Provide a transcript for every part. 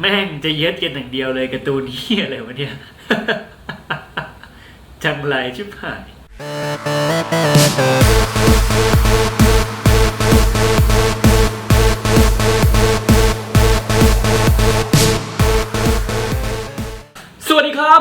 แม่งจะเย็ดกันอย่างเดียวเลยการ์ตูนเฮียอะไรวะเนี่ย จังไรชิบหาย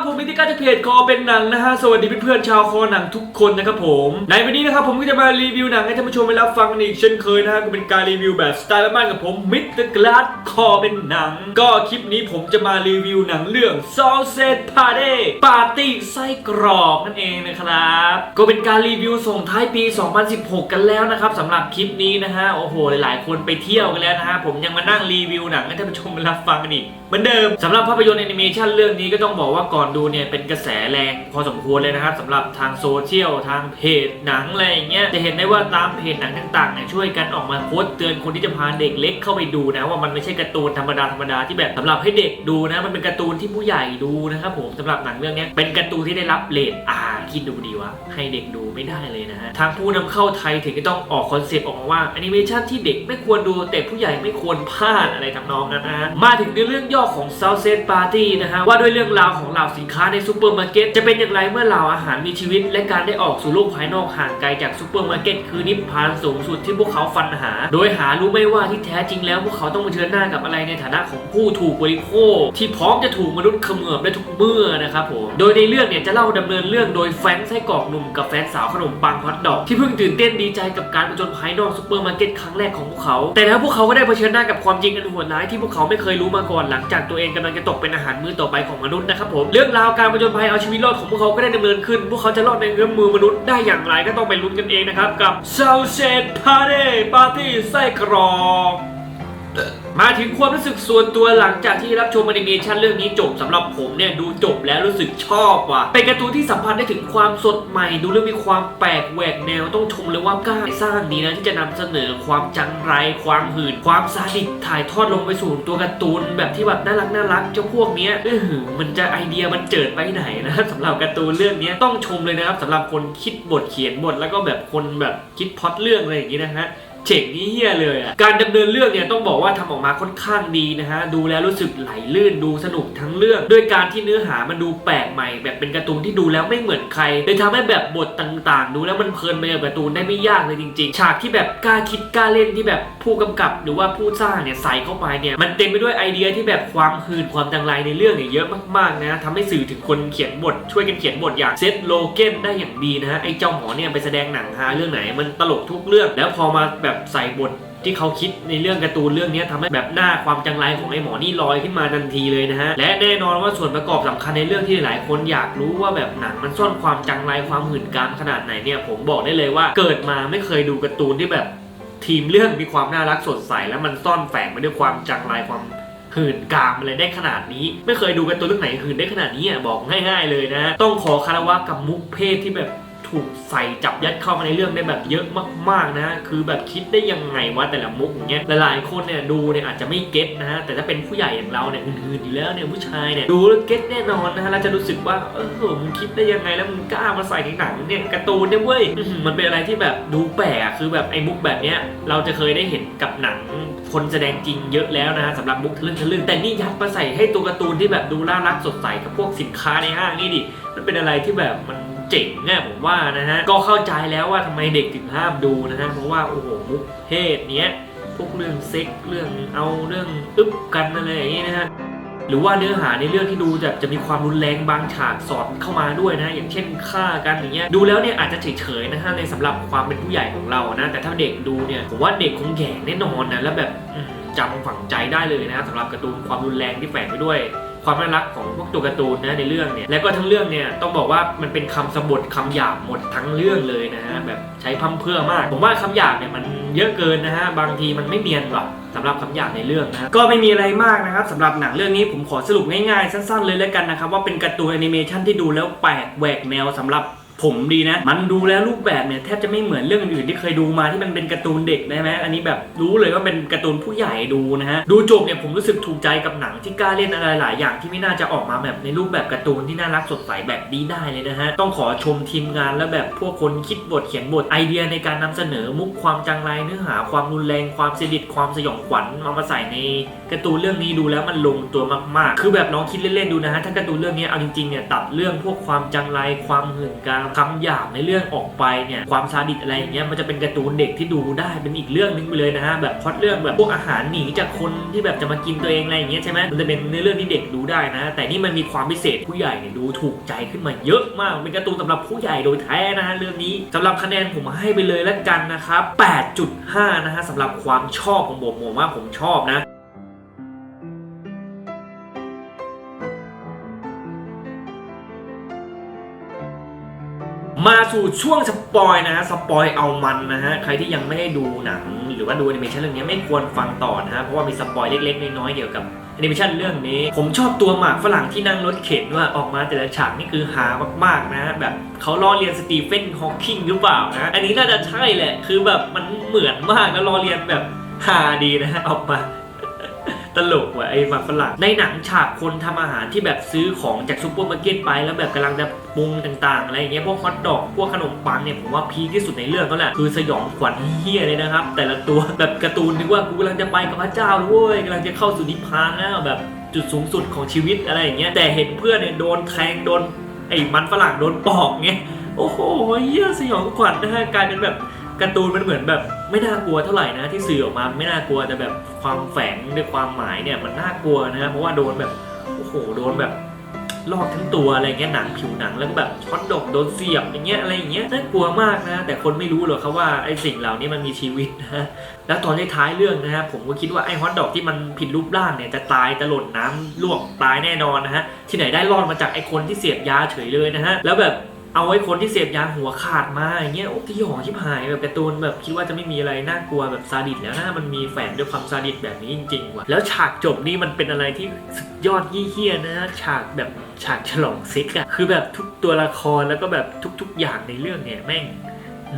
ผมมิติการจากเพจคอเป็นหนังนะฮะ สวัสดีเพื่อนๆชาวคอหนังทุกคนนะครับผม ในวันนี้นะครับผมก็จะมารีวิวหนังให้ท่านผู้ชมไปรับฟังกันอีกเช่นเคยนะฮะก็เป็นการรีวิวแบบสไตล์บ้านๆกับผมมิสเตอร์กลาดคอเป็นหนัง ก็คลิปนี้ผมจะมารีวิวหนังเรื่อง s a u c a g e Party ปาร์ตี้ไส้กรอกนั่นเองนะครับ ก็เป็นการรีวิวส่งท้ายปี 2016 กันแล้วนะครับสำหรับคลิปนี้นะฮะโอ้โหหลายๆ คนไปเที่ยวกันแล้วนะฮะผมยังมานั่งรีวิวหนังให้ท่านผู้ชมไปรับฟังกันอีกเหมือนเดิมสำหรับภาพยนตร์แอนิเมชันเรื่องนี้ก็ต้องบอกว่าก่อนอนดูเนี่ยเป็นกระแสแรงพอสมควรเลยนะครับสำหรับทางโซเชียลทางเพจหนังอะไรอย่างเงี้ยจะเห็นได้ว่าตามเพจหนังต่างๆเนี่ยช่วยกันออกมาโพสต์เตือนคนที่จะพาเด็กเล็กเข้าไปดูนะว่ามันไม่ใช่การ์ตูนธรรมดาธรรมดาที่แบบสำหรับให้เด็กดูนะมันเป็นการ์ตูนที่ผู้ใหญ่ดูนะครับผมสำหรับหนังเรื่องนี้เป็นการ์ตูนที่ได้รับเรทอา คิดดูดีวะให้เด็กดูไม่ได้เลยนะฮะทางผู้นำเข้าไทยถึงก็ต้องออกคอนเซปต์ออกมาว่าแอนิเมชันที่เด็กไม่ควรดูแต่ผู้ใหญ่ไม่ควรพลาดอะไรทำนองนั้นนะฮะมาถึงในเรื่องย่อของ South Set Party นะฮะว่าด้วยเรื่องราวของเหล่าสินค้าในซูเปอร์มาร์เก็ตจะเป็นอย่างไรเมื่อเหล่าอาหารมีชีวิต และการได้ออกสู่โลกภายนอกห่างไกลจากซูเปอร์มาร์เก็ตคือนิพพานสูงสุดที่พวกเขาฟันหา โดยหารู้ไม่ว่าที่แท้จริงแล้วพวกเขาต้องเผชิญหน้ากับอะไรในฐานะของผู้ถูกบริโภค ที่พร้อมจะถูกมนุษย์เขมือบได้ทุกเมื่อนะครับผมโดยในเรื่องเนี่ยจะเล่าดำเนินเรื่องโดยแฟรงไส้กรอกหนุ่มกับแฟนสาวขนมปังฮอทดอก ที่เพิ่งตื่นเต้นดีใจกับการผจญภัยนอกซูเปอร์มาร์เก็ตครั้งแรกของพวกเขา แต่แล้วพวกเขาก็ได้เผชิญหน้ากับความจริงอันโหดร้ายที่พวกเขาไม่เคยรู้มาก่อนหลังจากตัวเองกำลังจะตกเป็นอาหารมื้อต่อไปของมนุษย์นะครับผมเรื่องราวการผจญภัยเอาชีวิตรอดของพวกเขาก็ได้ดำเนินขึ้น พวกเขาจะรอดในเงื้อมมือมนุษย์ได้อย่างไรก็ต้องไปลุ้นกันเองนะครับกับ s o u t h e d Party ปาร์ตี้ไส้กรอก มาถึงความรู้สึกส่วนตัวหลังจากที่รับชมอนิเมชันเรื่องนี้จบสำหรับผมเนี่ยดูจบแล้วรู้สึกชอบว่ะเป็นการ์ตูนที่สัมผัสได้ถึงความสดใหม่ ดูแล้วมีความแปลกแหวกแนวต้องชมเลยว่ากล้าสร้างดีนะที่จะนำเสนอความจังไร ความหื่น ความซาดิสถ่ายทอดลงไปสู่ตัวการ์ตูนแบบที่แบบน่ารักน่ารักเจ้าพวกเนี้ยเออมันจะไอเดียมันเจิดไปไหนนะสำหรับการ์ตูนเรื่องนี้ต้องชมเลยนะครับสำหรับคนคิดบทเขียนบทแล้วก็แบบคนแบบคิดพล็อตเรื่องอะไรอย่างนี้นะฮะ เจ๋งนี่เฮียเลยอะ การดำเนินเรื่องเนี่ยต้องบอกว่าทำออกมาค่อนข้างดีนะฮะ ดูแล้วรู้สึกไหลลื่นดูสนุกทั้งเรื่อง ด้วยการที่เนื้อหามันดูแปลกใหม่ แบบเป็นการ์ตูนที่ดูแล้วไม่เหมือนใครเลยทำให้แบบบทต่างๆ ดูแล้วมันเพลินไปกับการ์ตูนได้ไม่ยากเลยจริง ๆ ฉากที่แบบกล้าคิดกล้าเล่นที่แบบผู้กำกับ หรือว่าผู้สร้างเนี่ยใส่เข้าไปเนี่ยมันเต็มไปด้วยไอเดียที่แบบความหื่นความจังไรในเรื่องเนี่ยเยอะมากๆนะทำให้สื่อถึงคนเขียนบทช่วยกันเขียนบทอย่างเซตโลเกนได้อย่างดีนะฮะไอ้เจ้าหมอเนี่ยไปแสดงหนังฮาเรื่องไหน มันตลกทุกเรื่องแล้วพอมาแบบใส่บทที่เขาคิดในเรื่องการ์ตูนเรื่องนี้ทำให้แบบหน้าความจังไรของไอ้หมอนี่ลอยขึ้นมาทันทีเลยนะฮะ และแน่นอนว่าส่วนประกอบสำคัญในเรื่องที่หลายคนอยากรู้ว่าแบบหนังมันซ่อนความจังไรความหื่นกามขนาดไหนเนี่ย ผมบอกได้เลยว่าเกิดมาไม่เคยดูการ์ตูนที่แบบทีมเรื่องมีความน่ารักสดใส แล้วมันซ่อนแฝงไปด้วยความจังไรความหื่นกามอะไรได้ขนาดนี้ ไม่เคยดูการ์ตูนเรื่องไหนหื่นได้ขนาดนี้อะบอกง่าย ๆ เลยนะ ต้องขอคารวะกับมุกเพศที่แบบ ถูกใส่จับยัดเข้ามาในเรื่องได้แบบเยอะมากๆนะคือแบบคิดได้ยังไงวะแต่ละมุกอย่างเงี้ยหลายๆคนเนี่ยดูเนี่ยอาจจะไม่เก็ตนะฮะแต่ถ้าเป็นผู้ใหญ่อย่างเราเนี่ยอื่นๆอยู่แล้วเนี่ยผู้ชายเนี่ยดูแล้วเก็ตแน่นอนนะฮะแล้วจะรู้สึกว่าเออมึงคิดได้ยังไงแล้วมึงกล้ามาใส่ในหนังเนี่ยการ์ตูนเนี่ยเว้ยมันเป็นอะไรที่แบบดูแปลกคือแบบไอ้มุกแบบเนี้ยเราจะเคยได้เห็นกับหนังคนแสดงจริงเยอะแล้วนะสำหรับมุกทะลึ่งทะลึ่งแต่นี่ยัดมาใส่ให้ตัวการ์ตูนที่แบบดูน่ารักสดใสกับพวกสินค้าในห้างนี่ดิมันเป็นอะไรที่แบบมัน เจ๋งเนี่ยผมว่านะฮะ ก็เข้าใจแล้วว่าทำไมเด็กถึงห้ามดูนะฮะ เพราะว่าโอ้โหมุกเพศเนี้ยพวกเรื่องเซ็กเรื่องเอาเรื่องอึบกันอะไรอย่างงี้นะฮะหรือว่าเนื้อหาในเรื่องที่ดูจะจะมีความรุนแรงบางฉากสอดเข้ามาด้วยนะ อย่างเช่นฆ่ากันอย่างเงี้ยดูแล้วเนี่ยอาจจะเฉยๆนะฮะในสำหรับความเป็นผู้ใหญ่ของเรานะแต่ถ้าเด็กดูเนี่ยผมว่าเด็กคงแย่แน่นอนนะแล้วแบบจำฝังใจได้เลยนะสำหรับการ์ตูนความรุนแรงที่แฝงไปด้วย ความน่ารักของพวกตัวการ์ตูนนะในเรื่องเนี่ยแล้วก็ทั้งเรื่องเนี่ยต้องบอกว่ามันเป็นคำสบทคำหยาบหมดทั้งเรื่องเลยนะฮะแบบใช้พั่มเพื่อมาก ผมว่าคำหยาบเนี่ยมันเยอะเกินนะฮะบางทีมันไม่เนียนหรอกสำหรับคำหยาบในเรื่องนะฮะก็ไม่มีอะไรมากนะครับสำหรับหนังเรื่องนี้ผมขอสรุปง่ายๆ สั้นๆ เลยแล้วกันนะครับว่าเป็นการ์ตูนแอนิเมชันที่ดูแล้วแปลกแหวกแนวสำหรับ ผมดีนะ มันดูแล้วรูปแบบเนี่ยแทบจะไม่เหมือนเรื่องอื่นที่เคยดูมาที่มันเป็นการ์ตูนเด็กได้ไหมอันนี้แบบรู้เลยว่าเป็นการ์ตูนผู้ใหญ่ดูนะฮะ ดูจบเนี่ยผมรู้สึกถูกใจกับหนังที่กล้าเล่นอะไรหลายอย่างที่ไม่น่าจะออกมาแบบในรูปแบบการ์ตูนที่น่ารักสดใสแบบนี้ได้เลยนะฮะ ต้องขอชมทีมงานและแบบพวกคนคิดบทเขียนบทไอเดียในการนำเสนอมุกความจังไรเนื้อหาความรุนแรงความสดิตความสยองขวัญเอามาใส่ในการ์ตูนเรื่องนี้ดูแล้วมันลงตัวมากๆ คือแบบน้องคิดเล่นๆดูนะฮะถ้าการ์ตูนเรื่องนี้เอาจริงๆเนี่ยตัดเรื่องพวกความจังไรความหื่นกาคำหยาบในเรื่องออกไปเนี่ยความซาดิสอะไรอย่างเงี้ยมันจะเป็นการ์ตูนเด็กที่ดูได้เป็นอีกเรื่องนึงไปเลยนะฮะแบบพอดเรื่องแบบพวกอาหารหนีจากคนที่แบบจะมากินตัวเองอะไรอย่างเงี้ยใช่ไหมมันจะเป็นเนื้อเรื่องที่เด็กดูได้นะ แต่นี่มันมีความพิเศษผู้ใหญ่เนี่ยดูถูกใจขึ้นมาเยอะมากเป็นการ์ตูนสำหรับผู้ใหญ่โดยแท้นะฮะเรื่องนี้สำหรับคะแนนผมให้ไปเลยแล้วกันนะครับ8.5นะฮะสำหรับความชอบของผมผมว่าผมชอบนะ มาสู่ช่วงสปอยนะฮะสปอยเอามันนะฮะใครที่ยังไม่ได้ดูหนัง หรือว่าดูแอนิเมชันเรื่องนี้ไม่ควรฟังต่อนะฮะเพราะว่ามีสปอยเล็กๆน้อยๆเกี่ยวกับแอนิเมชันเรื่องนี้ ผมชอบตัวหมากฝรั่งที่นั่งรถเข็นว่าออกมาแต่ละฉากนี่คือหามากๆนะฮะแบบเขาล้อเลียนสตีเฟนฮอว์กิงหรือเปล่านะอันนี้น่าจะใช่แหละคือแบบมันเหมือนมากแล้วล้อเลียนแบบฮาดีนะฮะออกมา ตลกว่ะไอ้หมาฝรั่งในหนังฉากคนทำอาหารที่แบบซื้อของจากซูเปอร์มาร์เก็ตไป แล้วแบบกำลังจะปรุงต่างๆ อะไรอย่างเงี้ยพวกฮอทดอกพวกขนมปังเนี่ยผมว่าพีคที่สุดในเรื่องก็แหละคือสยองขวัญเฮี้ยเลยนะครับ แต่ละตัวแบบการ์ตูนนึกว่ากูกำลังจะไปกับพระเจ้าด้วเว้ยกำลังจะเข้าสู่นิพพานแล้วแบบจุดสูงสุดของชีวิตอะไรอย่างเงี้ยแต่เห็นเพื่อนเนี่ยโดนแทงโดนไอ้มันฝรั่งโดนปอกเงี้ยโอ้โหเฮี้ยสยองขวัญนะฮะกลายเป็นแบบ การ์ตูนมันเหมือนแบบไม่น่ากลัวเท่าไหร่นะที่สื่อออกมาไม่น่ากลัวแต่แบบความแฝงด้วยความหมายเนี่ยมันน่ากลัวนะเพราะว่าโดนแบบโอ้โหโดนแบบลอกทั้งตัวอะไรเงี้ยหนังผิวหนังแล้วก็แบบช็อตดกโดนเสียบอย่างเงี้ยอะไรอย่างเงี้ยน่ากลัวมากนะ แต่คนไม่รู้หรอกครับว่าไอ้สิ่งเหล่านี้มันมีชีวิตนะแล้วตอนท้ายเรื่องนะฮะผมก็คิดว่าไอ้ฮอตดอกที่มันผิดรูปร่างเนี่ยจะตายจะหล่นน้ำลวกตายแน่นอนนะฮะที่ไหนได้รอดมาจากไอ้คนที่เสพยาเฉยเลยนะฮะแล้วแบบ เอาไว้คนที่เสพยาหัวขาดมาอย่างเงี้ยโอ้ที่หองชิบหายแบบการ์ตูนแบบคิดว่าจะไม่มีอะไรน่ากลัวแบบซาดิสแล้วนะมันมีแฝงด้วยความซาดิสแบบนี้จริงๆว่ะแล้วฉากจบนี่มันเป็นอะไรที่สุดยอดยี่เฮี้ยนะฉากแบบฉากฉลองซิกอะคือแบบทุกตัวละครแล้วก็แบบทุก ๆ อย่างในเรื่องเนี่ยแม่ง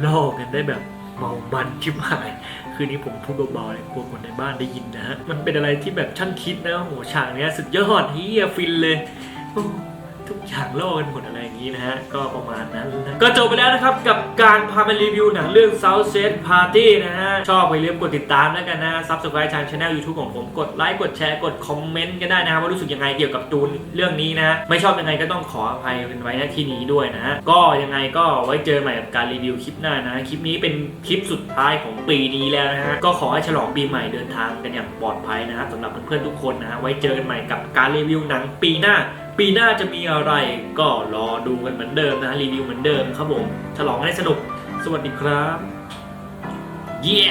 ล่อกันได้แบบเมามันชิบหาย คืนนี้ผมพูดเบาๆเลยกลัวคนในบ้านได้ยินนะฮะมันเป็นอะไรที่แบบช่างคิดนะโหฉากเนี้ยสุดยอดเฮียฟินเลย ทุกอย่างโลกกันหมดอะไรอย่างนี้นะฮะ ก็ประมาณนั้นนะก็จบไปแล้วนะครับกับการพามารีวิวหนังเรื่อง South Set Party นะฮะ ชอบไปเรียมกดติดตามแล้วกันนะ Subscribe ทางช anel YouTube ของผมกดไลค์กดแชร์กดคอมเมนต์กันได้นะครับว่ารู้สึกยังไงเกี่ยวกับตูนเรื่องนี้นะไม่ชอบยังไงก็ต้องขออภัยเป็นไว้ณที่นี้ด้วยนะฮะก็ยังไงก็ไว้เจอใหม่กับการรีวิวคลิปหน้านะคลิปนี้เป็นคลิปสุดท้ายของปีนี้แล้วนะฮะก็ขอให้ฉลองปีใหม่เดินทางกันอย่างปลอดภัยนะฮะสำหรับเพื่อนๆทุกคนนะฮะไว้เจอกันใหม่กับการรีวิวหนังปีหน้า ปีหน้าจะมีอะไรก็รอดูกันเหมือนเดิมนะรีวิวเหมือนเดิมครับผม ฉลองให้สนุก สวัสดีครับ เย้